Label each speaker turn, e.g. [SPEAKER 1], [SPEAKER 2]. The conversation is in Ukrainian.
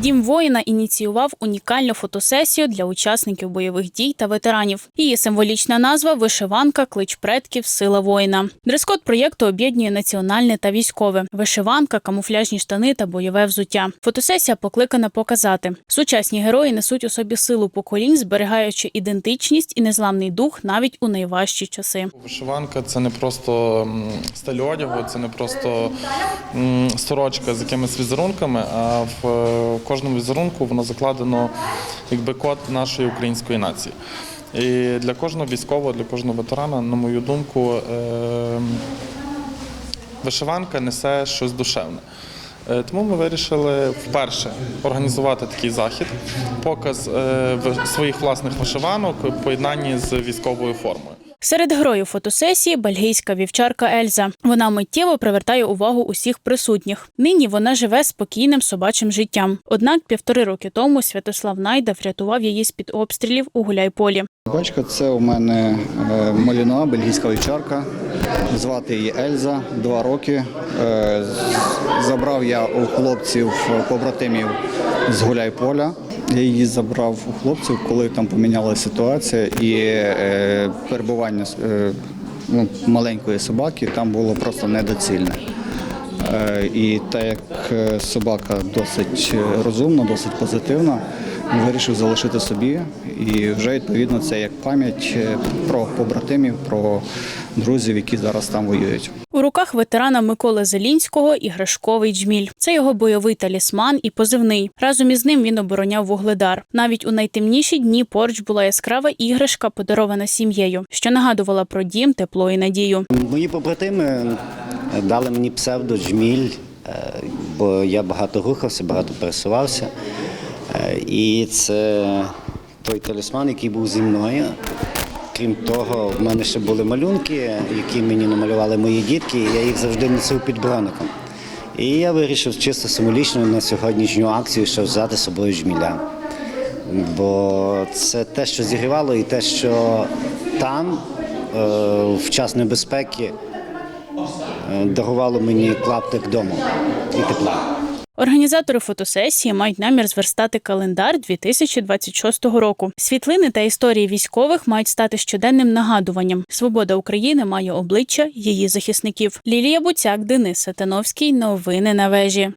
[SPEAKER 1] Дім воїна ініціював унікальну фотосесію для учасників бойових дій та ветеранів. Її символічна назва вишиванка, клич предків, сила воїна. Дрес-код проєкту об'єднує національне та військове, вишиванка, камуфляжні штани та бойове взуття. Фотосесія покликана показати: сучасні герої несуть у собі силу поколінь, зберігаючи ідентичність і незламний дух навіть у найважчі часи.
[SPEAKER 2] Вишиванка це не просто стиль одягу, це не просто сорочка з якимись візерунками, а в е, кожному візерунку воно закладено якби код нашої української нації. І для кожного військового, для кожного ветерана, на мою думку, е, вишиванка несе щось душевне. Е, Тому ми вирішили вперше організувати такий захід, показ е, своїх власних вишиванок у поєднанні з військовою формою.
[SPEAKER 1] Серед героїв фотосесії бельгійська вівчарка Ельза. Вона миттєво привертає увагу усіх присутніх. Нині вона живе спокійним собачим життям. Однак півтори роки тому Святослав Найда врятував її з під обстрілів у Гуляйполі.
[SPEAKER 3] Бачка, це у мене е, маліна, бельгійська вівчарка. Звати її Ельза, два роки. Е, Забрав я у хлопців побратимів з Гуляйполя. Я її забрав у хлопців, коли там помінялася ситуація і е, перебування е, ну, маленької собаки там було просто недоцільне. Е, І так як е, собака досить е, розумна, досить позитивна, вирішив залишити собі. І вже відповідно це як пам'ять е, про побратимів, про друзів, які зараз там воюють.
[SPEAKER 1] У руках ветерана Миколи Зелінського іграшковий джміль. Це його бойовий талісман і позивний. Разом із ним він обороняв вугледар. Навіть у найтемніші дні поруч була яскрава іграшка, подарована сім'єю, що нагадувала про дім, тепло і надію.
[SPEAKER 4] Мої побратими дали мені псевдо Джміль, е, бо я багато рухався, багато пересувався. Е, І це той талісман, який був зі мною. Крім того, в мене ще були малюнки, які мені намалювали мої дітки, і я їх завжди носив під броником. І я вирішив чисто символічно на сьогоднішню акцію ще взяти з собою жміля. Бо це те, що зігрівало, і те, що там, е, в час небезпеки, е, дарувало мені клаптик дому і тепла.
[SPEAKER 1] Організатори фотосесії мають намір зверстати календар 2026 року. Світлини та історії військових мають стати щоденним нагадуванням. Свобода України має обличчя її захисників. Лілія Буцяк, Денис Сатановський. Новини на вежі.